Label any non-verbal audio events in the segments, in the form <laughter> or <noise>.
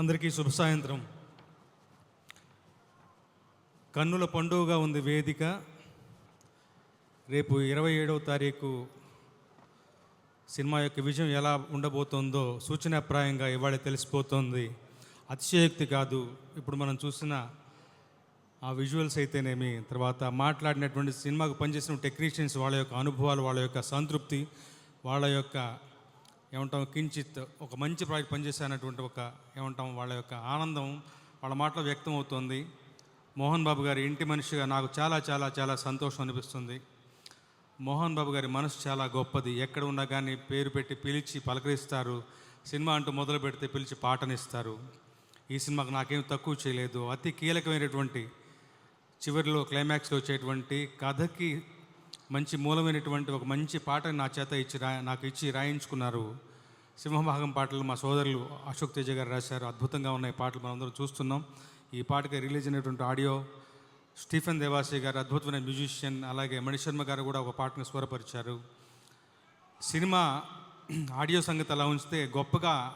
అందరికీ శుభ సాయంత్రం. కన్నుల పండుగగా ఉంది వేదిక. రేపు ఇరవై ఏడవ తారీఖు సినిమా యొక్క విజయం ఎలా ఉండబోతోందో సూచనాప్రాయంగా ఇవాళ తెలిసిపోతుంది. అతిశయోక్తి కాదు. ఇప్పుడు మనం చూసిన ఆ విజువల్స్ అయితేనేమి తర్వాత మాట్లాడినటువంటి సినిమాకు పనిచేసిన టెక్నీషియన్స్ వాళ్ళ యొక్క అనుభవాలు వాళ్ళ యొక్క సంతృప్తి వాళ్ళ యొక్క ఏమంటాం కించిత్ ఒక మంచి ప్రాజెక్ట్ పనిచేసేనటువంటి ఒక ఏమంటాం వాళ్ళ యొక్క ఆనందం వాళ్ళ మాటలో వ్యక్తం అవుతుంది మోహన్ బాబు గారి ఇంటి మనిషిగా నాకు చాలా చాలా చాలా సంతోషం అనిపిస్తుంది. మోహన్ బాబు గారి మనసు చాలా గొప్పది. ఎక్కడ ఉన్నా కానీ పేరు పెట్టి పిలిచి పలకరిస్తారు. సినిమా అంటూ మొదలు పెడితే పిలిచి పాటనిస్తారు. ఈ సినిమాకు నాకేం తక్కువ చేయలేదు. అతి కీలకమైనటువంటి చివరిలో క్లైమాక్స్లో వచ్చేటువంటి కథకి మంచి మూలమైనటువంటి ఒక మంచి పాటని నా చేత ఇచ్చి రా నాకు ఇచ్చి రాయించుకున్నారు. సింహభాగం పాటలు మా సోదరులు అశోక్ తేజ గారు రాశారు. అద్భుతంగా ఉన్నాయి పాటలు. మనందరం చూస్తున్నాం. ఈ పాటకి రిలీజ్ అయినటువంటి ఆడియో స్టీఫెన్ దేవాసే గారు అద్భుతమైన మ్యూజిషియన్ అలాగే మణిశర్మ గారు కూడా ఒక పాటను స్వరపరిచారు. సినిమా <clears throat> ఆడియో సంగతి అలా ఉంచితే గొప్పగా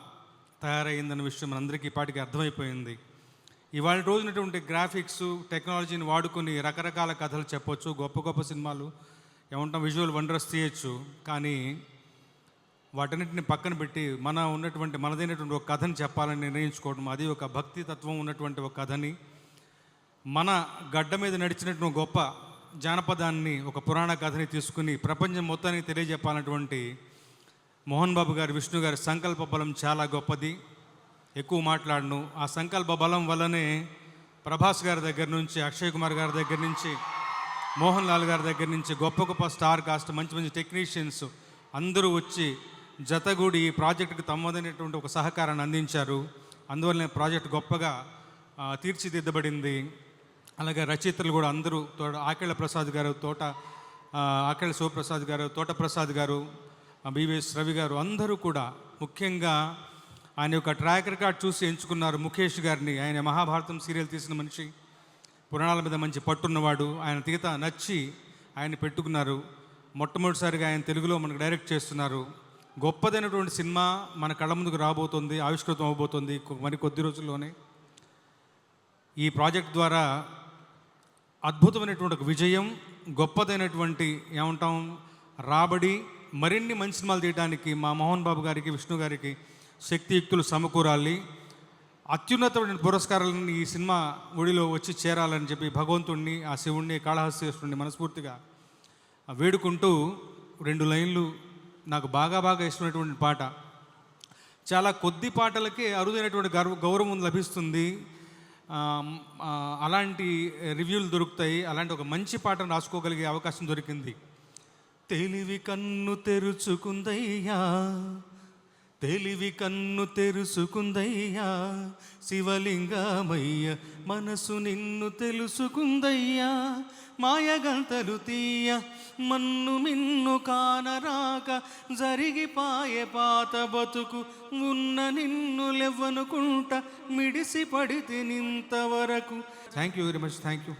తయారైందన్న విషయం మనందరికీ ఈ పాటికి అర్థమైపోయింది. ఇవాళ రోజునటువంటి గ్రాఫిక్స్ టెక్నాలజీని వాడుకొని రకరకాల కథలు చెప్పొచ్చు గొప్ప గొప్ప సినిమాలు ఏమంటాం విజువల్ వండర్స్ తీయచ్చు కానీ వాటన్నిటిని పక్కన పెట్టి మన ఉన్నటువంటి మనదైనటువంటి ఒక కథని చెప్పాలని నిర్ణయించుకోవడం అది ఒక భక్తి తత్వం ఉన్నటువంటి ఒక కథని మన గడ్డ మీద నడిచినటువంటి గొప్ప జానపదాన్ని ఒక పురాణ కథని తీసుకుని ప్రపంచం మొత్తానికి తెలియజెప్పాలన్నటువంటి మోహన్ బాబు గారి విష్ణు గారి సంకల్ప బలం చాలా గొప్పది. ఎక్కువ మాట్లాడను. ఆ సంకల్ప బలం వల్లనే ప్రభాస్ గారి దగ్గర నుంచి అక్షయ్ కుమార్ గారి దగ్గర నుంచి మోహన్ లాల్ గారి దగ్గర నుంచి గొప్ప గొప్ప స్టార్ కాస్ట్ మంచి మంచి టెక్నీషియన్స్ అందరూ వచ్చి జతగూడి ఈ ప్రాజెక్టుకు తమదైనటువంటి ఒక సహకారాన్ని అందించారు. అందువల్లనే ప్రాజెక్ట్ గొప్పగా తీర్చిదిద్దబడింది. అలాగే రచయితలు కూడా అందరూ తోట ఆకేళ్ళ ప్రసాద్ గారు తోట ఆ, ఆకేళ్ళ శివప్రసాద్ గారు తోట ప్రసాద్ గారు బివిఎస్ రవి గారు అందరూ కూడా ముఖ్యంగా ఆయన యొక్క ట్రాక్ రికార్డ్ చూసి ఎంచుకున్నారు ముఖేష్ గారిని. ఆయన మహాభారతం సీరియల్ తీసిన మనిషి. పురాణాల మీద మంచి పట్టున్నవాడు. ఆయన తీత నచ్చి ఆయన పెట్టుకున్నారు. మొట్టమొదటిసారిగా ఆయన తెలుగులో మనకు డైరెక్ట్ చేస్తున్నారు. గొప్పదైనటువంటి సినిమా మన కళ్ళ ముందుకు రాబోతుంది ఆవిష్కృతం అవబోతుంది మరి కొద్ది రోజుల్లోనే. ఈ ప్రాజెక్ట్ ద్వారా అద్భుతమైనటువంటి ఒక విజయం గొప్పదైనటువంటి ఏమంటాం రాబడి మరిన్ని మంచి సినిమాలు తీయడానికి మా మోహన్ బాబు గారికి విష్ణు గారికి శక్తియుక్తులు సమకూరాలి. అత్యున్నతమైన పురస్కారాలను ఈ సినిమా ఒడిలో వచ్చి చేరాలని చెప్పి భగవంతుణ్ణి ఆ శివుణ్ణి కాళహస్తేశ్వరుణ్ణి మనస్ఫూర్తిగా వేడుకుంటూ రెండు లైన్లు నాకు బాగా బాగా ఇష్టమైనటువంటి పాట. చాలా కొద్ది పాటలకే అరుదైనటువంటి గర్వ గౌరవం లభిస్తుంది. అలాంటి రివ్యూలు దొరుకుతాయి. అలాంటి ఒక మంచి పాటను రాసుకోగలిగే అవకాశం దొరికింది. తెలివి కన్ను తెరుచుకుందయ్యా. తెలివి కన్ను తెరుసుకుందయ్యా శివలింగమయ్య మనసు నిన్ను తెలుసుకుందయ్యా మాయగంతలు తీయ మన్ను మిన్ను కానరాక జరిగిపాయే పాత బతుకు ఉన్న నిన్ను లెవ్వనుకుంట మిడిసి పడితే నింతవరకు. Thank you very much thank you